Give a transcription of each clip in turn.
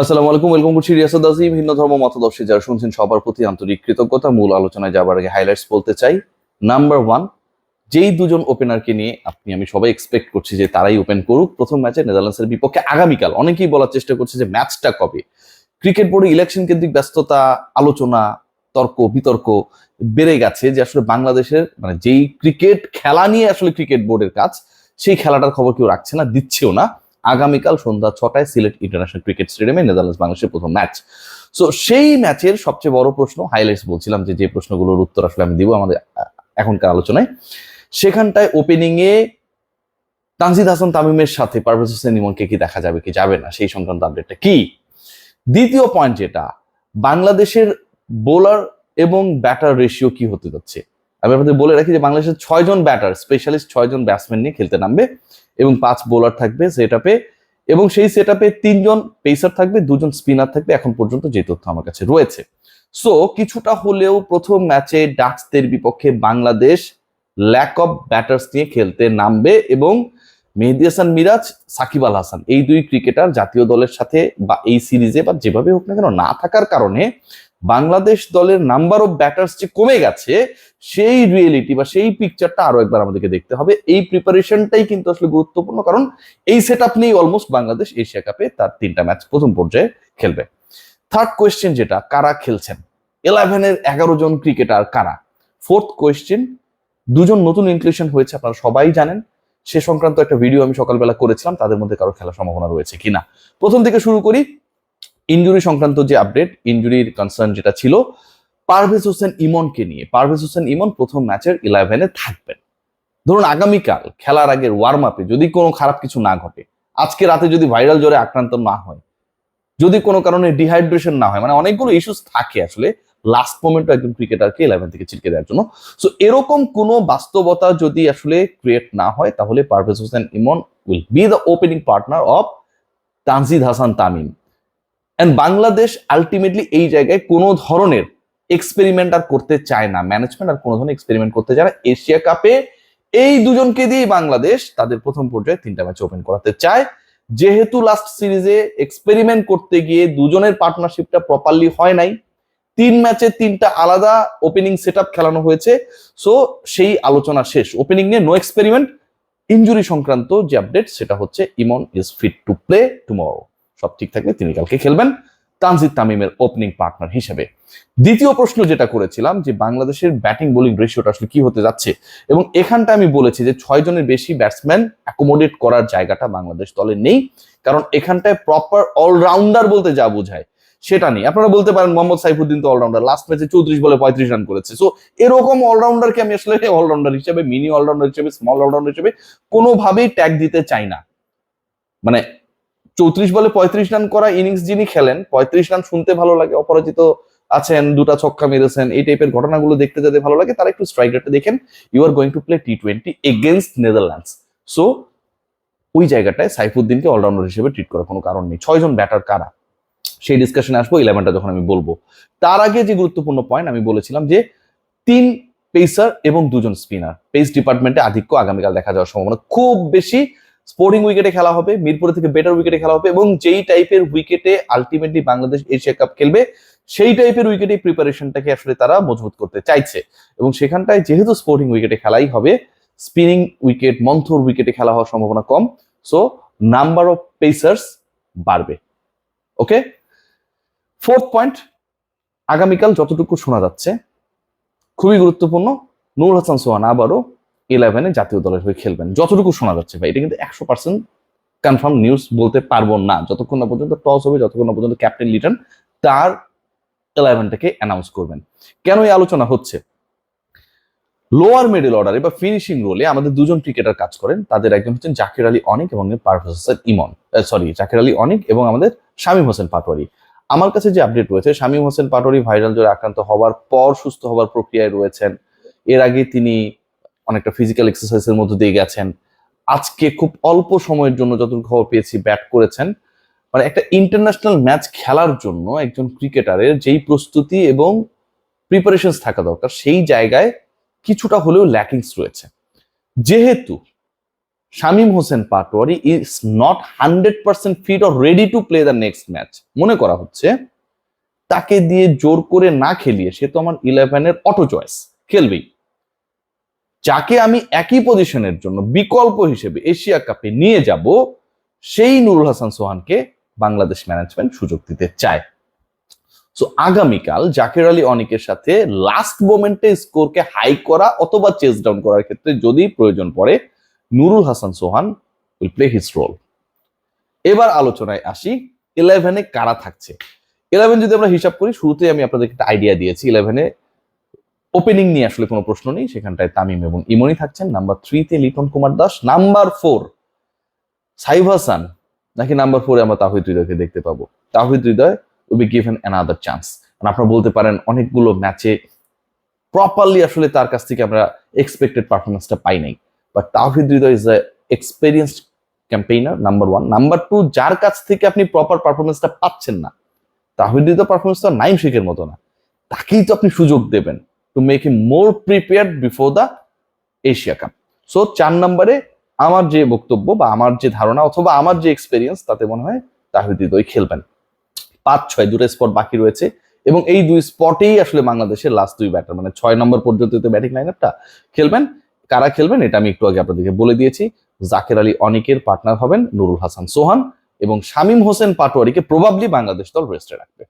আসসালামু আলাইকুম ওয়েলকাম করছি রিয়াসাদ আজিম ভিন্ন ধর্ম মতদর্শী যারা শুনছেন সবার প্রতি আন্তরিক কৃতজ্ঞতা। মূল আলোচনায় যাবার আগে হাইলাইটস বলতে চাই। নাম্বার ওয়ান যেই দুজন ওপেনারকে নিয়ে আপনি, আমি সবাই এক্সপেক্ট করছি যে তারাই ওপেন করুক, প্রথম ম্যাচে নেদারল্যান্ডসের বিপক্ষে আগামীকাল অনেকেই বলার চেষ্টা করছে যে ম্যাচটা কবে? ক্রিকেট বোর্ডে ইলেকশন কেন্দ্রিক ব্যস্ততা, আলোচনা, তর্ক, বিতর্ক বেড়ে গেছে যে আসলে বাংলাদেশের মানে যেই ক্রিকেট খেলা নিয়ে আসলে ক্রিকেট বোর্ডের কাজ, সেই খেলাটার খবর কেউ রাখছে না, দিচ্ছেও না। আগামীকাল সন্ধ্যা ছটায় সিলেট ইন্টারন্যাশনাল ক্রিকেট স্টেডিয়ামে নেদারল্যান্ডস বাংলাদেশের প্রথম ম্যাচ। সো সেই ম্যাচের সবচেয়ে বড় প্রশ্ন হাইলাইটস বলছিলাম যে যে প্রশ্নগুলোর উত্তর আসলে আমি দিব আমাদের এখনকার আলোচনায়। সেখানটায় ওপেনিং এ তানজিদ হাসান তামিমের সাথে পারভেজ হোসেন ইমনকে কি দেখা যাবে, কি যাবে না, সেই সংক্রান্ত আপডেটটা কি? দ্বিতীয় পয়েন্ট যেটা, বাংলাদেশের বোলার এবং ব্যাটার রেশিও কি হতে যাচ্ছে? আমি আপনাদের বলে রাখি যে বাংলাদেশের ছয়জন ব্যাটার স্পেশালিস্ট ছয়জন ব্যাটসম্যান নিয়ে খেলতে নামবে এবং পাঁচ বোলার থাকবে সেট আপে এবং সেই সেট আপে তিনজন পেসার থাকবে, দুজন স্পিনার থাকবে, এখন পর্যন্ত যে তথ্য আমার কাছে রয়েছে। সো কিছুটা হলেও প্রথম ম্যাচে ডাচদের বিপক্ষে বাংলাদেশ ল্যাক অফ ব্যাটার্স নিয়ে খেলতে নামবে এবং মেহেদি হাসান মিরাজ, সাকিব আল হাসান, এই দুই ক্রিকেটার জাতীয় দলের সাথে বা এই সিরিজে বা যেভাবে হোক না কেন না থাকার কারণে বাংলাদেশ দলের নাম্বার অফ ব্যাটার্স যে কমে গেছে, সেই রিয়েলিটি বা সেই পিকচারটা আরও একবার আমাদেরকে দেখতে হবে। এই প্রিপারেশনটাই কিন্তু আসলে গুরুত্বপূর্ণ, কারণ এই সেট আপ নিয়েই অলমোস্ট বাংলাদেশ এশিয়া কাপে তার তিনটা ম্যাচ প্রথম পর্যায়ে খেলবে। থার্ড কোয়েশ্চেন যেটা, কারা খেলছেন? ইলেভেনের এগারো জন ক্রিকেটার কারা? ফোর্থ কোয়েশ্চেন দুজন নতুন ইনক্লুশন হয়েছে, আপনারা সবাই জানেন। সে সংক্রান্ত একটা ভিডিও আমি সকালবেলা করেছিলাম, তাদের মধ্যে কারও খেলার সম্ভাবনা রয়েছে কিনা। প্রথম থেকে শুরু করি ইনজুরি সংক্রান্ত যে আপডেট ইনজুরির কনসার্ন যেটা ছিল, পারভেজ হোসেন ইমনকে নিয়ে, পারভেজ হোসেন ইমন প্রথম ম্যাচের ইলেভেনে থাকবেন। ধরুন আগামীকাল খেলার আগের ওয়ার্ম আপে যদি কোনো খারাপ কিছু না ঘটে, আজকে রাতে যদি ভাইরাল জ্বরে আক্রান্ত না হয়, যদি কোনো কারণে ডিহাইড্রেশন না হয় মানে অনেকগুলো ইস্যুস থাকে আসলে লাস্ট মোমেন্টে একজন ক্রিকেটারকে ইলেভেন থেকে ছিটকে দেওয়ার জন্য। সো এরকম কোনো বাস্তবতা যদি আসলে ক্রিয়েট না হয়, তাহলে Parvez Hossain Emon will be the opening partner of Tanzid Hasan Tamim. And Bangladesh ultimately এই জায়গায় কোনো ধরনের এক্সপেরিমেন্ট আর করতে চায় না। ম্যানেজমেন্ট আর কোনো ধরনের এক্সপেরিমেন্ট করতে চায় না। এশিয়া কাপে এই দুজনকে দিয়েই বাংলাদেশ তাদের প্রথম পর্যায়ে তিনটা ম্যাচ ওপেন করাতে চায়। যেহেতু লাস্ট সিরিজে এক্সপেরিমেন্ট করতে গিয়ে দুজনের পার্টনারশিপটা প্রপারলি হয় নাই। তিন ম্যাচে তিনটা আলাদা ওপেনিং সেট খেলানো হয়েছে। সো সেই আলোচনা শেষ। ওপেনিং নিয়ে নো এক্সপেরিমেন্ট ইঞ্জুরি সংক্রান্ত যে আপডেট সেটা হচ্ছে Emon is fit to play tomorrow সব ঠিক থাকলে তিনি কালকে খেলবেন তানজিদ তামিমের ওপেনিং পার্টনার হিসেবে। দ্বিতীয় প্রশ্ন যেটা করেছিলাম যে বাংলাদেশের ব্যাটিং বোলিং রেশিওটা আসলে কি হতে যাচ্ছে এবং এখানটা আমি বলেছি যে ছয় জনের বেশি ব্যাটসম্যান অ্যাকোমোডেট করার জায়গাটা বাংলাদেশ দলে নেই, কারণ এখানটায় প্রপার অলরাউন্ডার বলতে যা বোঝায় সেটা নেই। আপনারা বলতে পারেন মোহাম্মদ সাইফুদ্দিন তো অলরাউন্ডার লাস্ট ম্যাচে চৌত্রিশ বলে পঁয়ত্রিশ রান করেছে। সো এরকম অলরাউন্ডারকে আমি আসলে অলরাউন্ডার হিসেবে মিনি অলরাউন্ডার হিসেবে স্মল অলরাউন্ডার হিসেবে কোনোভাবেই ট্যাগ দিতে চাই না। মানে চৌত্রিশ বলে পঁয়ত্রিশ রান করা ইনিংস যিনি খেলেন, পঁয়ত্রিশ রান শুনতে ভালো লাগে, অপরাজিত আছেন, দুটা ছক্কা মেরেছেন, এই টাইপের ঘটনাগুলো দেখতে যেতে ভালো লাগে, তারা একটু স্ট্রাইক রেটটা দেখেন you are going to play T twenty against Netherlands so ওই জায়গাটায় সাইফুদ্দিনকে অলরাউন্ডার হিসেবে ট্রিট করার কোনো কারণ নেই। ছয়জন ব্যাটার কারা? সেই ডিসকাশনে আসব ইলেভেনটা যখন আমি বলব। তার আগে যে গুরুত্বপূর্ণ পয়েন্ট আমি বলেছিলাম যে, তিন পেসার এবং দুজন স্পিনার পেস ডিপার্টমেন্টে আধিক্য আগামীকাল দেখা যাওয়ার সম্ভাবনা খুব বেশি। স্পোর্টিং উইকেটে খেলা হবে, মিরপুরে থেকে বেটার উইকেটে খেলা হবে এবং যেই টাইপের উইকেটে আলটিমেটলি বাংলাদেশ এশিয়া কাপ খেলবে, সেই টাইপের উইকেটে প্রিপারেশনটাকে আসলে তারা মজবুত করতে চাইছে। এবং সেখানটায় যেহেতু স্পোর্টিং উইকেটে খেলাই হবে স্পিনিং উইকেট মন্থর উইকেটে খেলা হওয়ার সম্ভাবনা কম সো নাম্বার অফ পেসার্স বাড়বে। ওকে ফোর্থ পয়েন্ট আগামীকাল যতটুকু শোনা যাচ্ছে, খুবই গুরুত্বপূর্ণ, নূর হাসান সোহান আবারও ইলেভেনে জাতীয় দলের হয়ে খেলবেন। যতটুকু শোনা যাচ্ছে ভাই, এটা কিন্তু একশো পার্সেন্ট কনফার্ম নিউজ বলতে পারব না। যতক্ষণ না পর্যন্ত টস হবে, যতক্ষণ না পর্যন্ত ক্যাপ্টেন লিটন তার ইলেভেনটাকে অ্যানাউন্স করবেন। কেন এই আলোচনা হচ্ছে? লোয়ার মিডল অর্ডারে বা ফিনিশিং রোলে আমাদের দুজন ক্রিকেটার কাজ করেন। তাদের একজন হচ্ছেন জাকির আলী অনেক এবং পারভেজ হোসেন ইমন। সরি জাকির আলী অনেক এবং আমাদের শামীম হোসেন পাটোয়ারি। আমার কাছে যে আপডেট রয়েছে, শামীম হোসেন পাটোয়ারি ভাইরাল জ্বরে আক্রান্ত হওয়ার পর সুস্থ হওয়ার প্রক্রিয়ায় রয়েছেন। এর আগে তিনি অনেকটা ফিজিক্যাল এক্সারসাইজের মধ্যে দিয়ে গেছেন। আজকে খুব অল্প সময়ের জন্য যতটুকু খবর পেয়েছি ব্যাট করেছেন। মানে একটা ইন্টারন্যাশনাল ম্যাচ খেলার জন্য একজন ক্রিকেটারের যেই প্রস্তুতি এবং প্রিপারেশন থাকা দরকার, সেই জায়গায় কিছুটা হলেও ল্যাকিংস রয়েছে। যেহেতু Shamim Hossain Patwari is not hundred percent fit or ready to play the next match মনে করা হচ্ছে তাকে দিয়ে জোর করে না খেলিয়ে সে তো আমার ইলেভেনের অটো চয়েস খেলবেই। যাকে আমি একই পজিশনের জন্য বিকল্প হিসেবে এশিয়া কাপে নিয়ে যাব, সেই নুরুল হাসান সোহানকে বাংলাদেশ ম্যানেজমেন্ট সুযোগ দিতে চায়। সো আগামীকাল জাকের আলী অনিকের সাথে লাস্ট মোমেন্টে স্কোরকে হাই করা অথবা চেস ডাউন করার ক্ষেত্রে যদি প্রয়োজন পড়ে, Nurul Hasan Sohan will play his role এবার আলোচনায় আসি ইলেভেনে কারা থাকছে? ইলেভেন যদি আমরা হিসাব করি, শুরুতেই আমি আপনাদেরকে একটা আইডিয়া দিয়েছি ইলেভেনে ওপেনিং নিয়ে আসলে কোনো প্রশ্ন নেই, সেখানটায় তামিম এবং ইমনি থাকছেন। নাম্বার থ্রিতে Liton Kumar Das. Number four Saif Hasan. নাকি নাম্বার ফোরে আমরা তাহিদ হৃদয়কে দেখতে পাবো। Towhid Hridoy will be given another chance আপনারা বলতে পারেন, অনেকগুলো ম্যাচে প্রপারলি আসলে তার কাছ থেকে আমরা এক্সপেক্টেড পারফরমেন্সটা পাই নাই। But Towhid Hridoy is experienced campaigner number one number two যার কাছ থেকে আপনি প্রপার পারফরমেন্সটা পাচ্ছেন না, তাহিদ হৃদয় পারফরমেন্স তো নাইম শেখের মতো না। তাকেই তো আপনি সুযোগ দেবেন। To make him more prepared before the Asia Cup so চার নম্বরে আমার যে বক্তব্য বা আমার যে ধারণা অথবা আমার যে এক্সপেরিয়েন্স তাতে মনে হয় তাহিদ হৃদয় খেলবেন। পাঁচ ছয় দুটো স্পট বাকি রয়েছে এবং এই দুই স্পটেই আসলে বাংলাদেশের লাস্ট দুই ব্যাটার মানে ছয় নম্বর পর্যন্ত ব্যাটিং লাইন আপটা খেলবেন। কারা খেলবেন এটা আমি একটু আগে আপনাদেরকে বলে দিয়েছি। জাকের আলী অনিকের পার্টনার হবেন নুরুল হাসান সোহান এবং শামীম হোসেন পাটোয়ারিকে প্রবাবলি বাংলাদেশ দল রেস্টে রাখবে।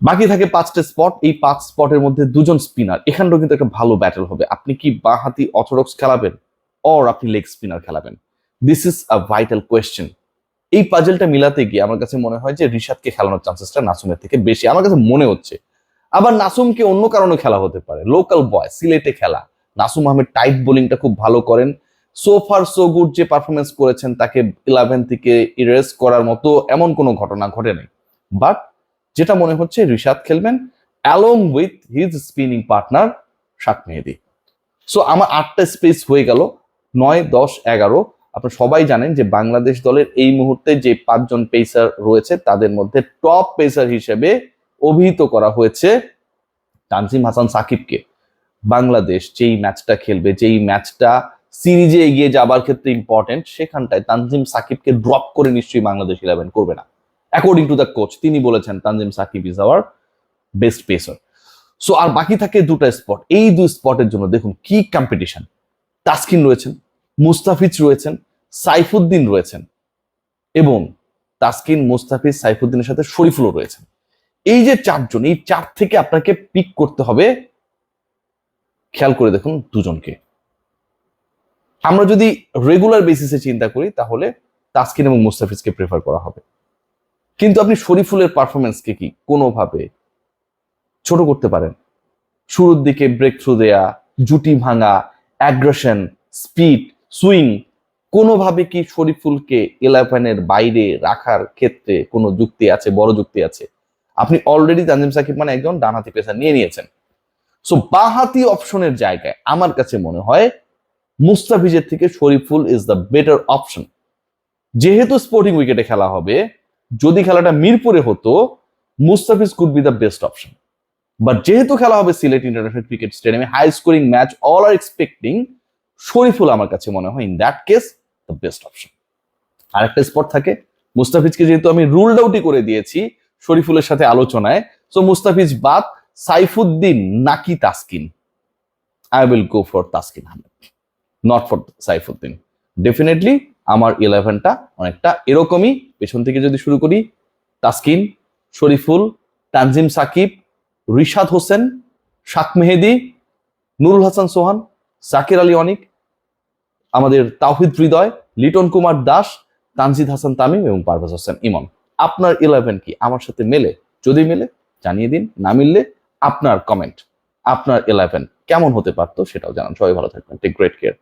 বাকি থাকে পাঁচটা স্পট এই পাঁচ স্পটের মধ্যে দুজন স্পিনার এখানটাও কিন্তু একটা ভালো ব্যাটেল হবে। আপনি কি বাঁহাতি অর্থোডক্স খেলাবেন? অর আপনি leg spinner খেলাবেন? This is a vital question এই পাজেলটা মিলাতে গিয়ে আমার কাছে মনে হয় যে রিশাদকে খেলানোর চান্সেসটা নাসুমের থেকে বেশি। আমার কাছে মনে হচ্ছে। আবার নাসুমকে অন্য কারণে খেলা হতে পারে। লোকাল বয় সিলেটে খেলা। নাসুম আহমেদ টাইট বোলিংটা খুব ভালো করেন। সো ফার সো গুড যে পারফরমেন্স করেছেন, তাকে ইলেভেন থেকে ইরেজ করার মতো এমন কোনো ঘটনা ঘটে নাই বাট যেটা মনে হচ্ছে রিশাদ খেলবেন along with his spinning partner Shak Mahedi. So আমার আটটা স্পেস হয়ে গেল, নয়, দশ, এগারো। আপনারা সবাই জানেন যে বাংলাদেশ দলের এই মুহূর্তে যে পাঁচজন পেসার রয়েছে, তাদের মধ্যে টপ পেসার হিসেবে অভিহিত করা হয়েছে তানজিম হাসান সাকিবকে। বাংলাদেশ যেই ম্যাচটা খেলবে, যেই ম্যাচটা সিরিজে এগিয়ে যাবার ক্ষেত্রে ইম্পর্টেন্ট সেখানটায় তানজিম সাকিবকে ড্রপ করে নিশ্চয়ই বাংলাদেশ ইলেভেন করবে না। অ্যাকর্ডিং টু দ্য কোচ তিনি বলেছেন Tanzim Sakib is our best pacer so আর বাকি থাকে দুটো স্পট এই দুই স্পটের জন্য দেখুন কি কম্পিটিশন তাসকিন রয়েছেন, মুস্তাফিজ রয়েছেন, সাইফুদ্দিন রয়েছেন এবং তাসকিন, মুস্তাফিজ, সাইফুদ্দিনের সাথে শরীফুলও রয়েছেন। এই যে চারজন, এই চার থেকে আপনাকে পিক করতে হবে। খেয়াল করে দেখুন দুজনকে। আমরা যদি রেগুলার বেসিসে চিন্তা করি, তাহলে তাসকিন এবং মুস্তাফিজকে প্রেফার করা হবে। কিন্তু আপনি শরীফুলের পারফরমেন্সকে কি কোনোভাবে ছোট করতে পারেন? শুরুর দিকে ব্রেক থ্রু দেয়া, জুটি ভাঙা অ্যাগ্রেশন স্পিড সুইং কোনোভাবে কি শরীফুলকে ইলেভেনের বাইরে রাখার ক্ষেত্রে কোনো যুক্তি আছে, বড় যুক্তি আছে? আপনি অলরেডি তানজিম সাকিব মানে একজন ডানহাতি পেসার নিয়ে নিয়েছেন। সো বাহাতি অপশনের জায়গায় আমার কাছে মনে হয় মুস্তাফিজের থেকে Shoriful is the better option যেহেতু স্পোর্টিং উইকেটে খেলা হবে যদি খেলাটা মিরপুরে হতো, Mustafiz could be the best option but যেহেতু খেলা হবে সিলেট ইন্টারন্যাশনাল ক্রিকেট স্টেডিয়ামে high scoring match all are expecting Shoriful আমার কাছে মনে হয় in that case the best option আরেকটা স্পট থাকে, মুস্তাফিজকে যেহেতু আমি রুল আউটই করে দিয়েছি শরীফুলের সাথে আলোচনায় সো মুস্তাফিজ বাদ সাইফুদ্দিন নাকি Taskin? I will go for Taskin Ahmed not for Saifuddin. Definitely আমার ইলেভেনটা অনেকটা এরকমই। পেছন থেকে যদি শুরু করি, তাসকিন, শরীফুল, তানজিম সাকিব, রিশাদ হোসেন, শাক মেহেদি, নুরুল হাসান সোহান, জাকির আলী অনিক, আমাদের তাওহিদ হৃদয়, লিটন কুমার দাস, তানজিদ হাসান তামিম এবং পারভেজ হোসেন ইমন। আপনার ইলেভেন কি আমার সাথে মেলে? যদি মেলে, জানিয়ে দিন। না মিললে, আপনার কমেন্ট আপনার ইলেভেন কেমন হতে পারতো সেটাও জানান। সবাই ভালো থাকবেন। Take great care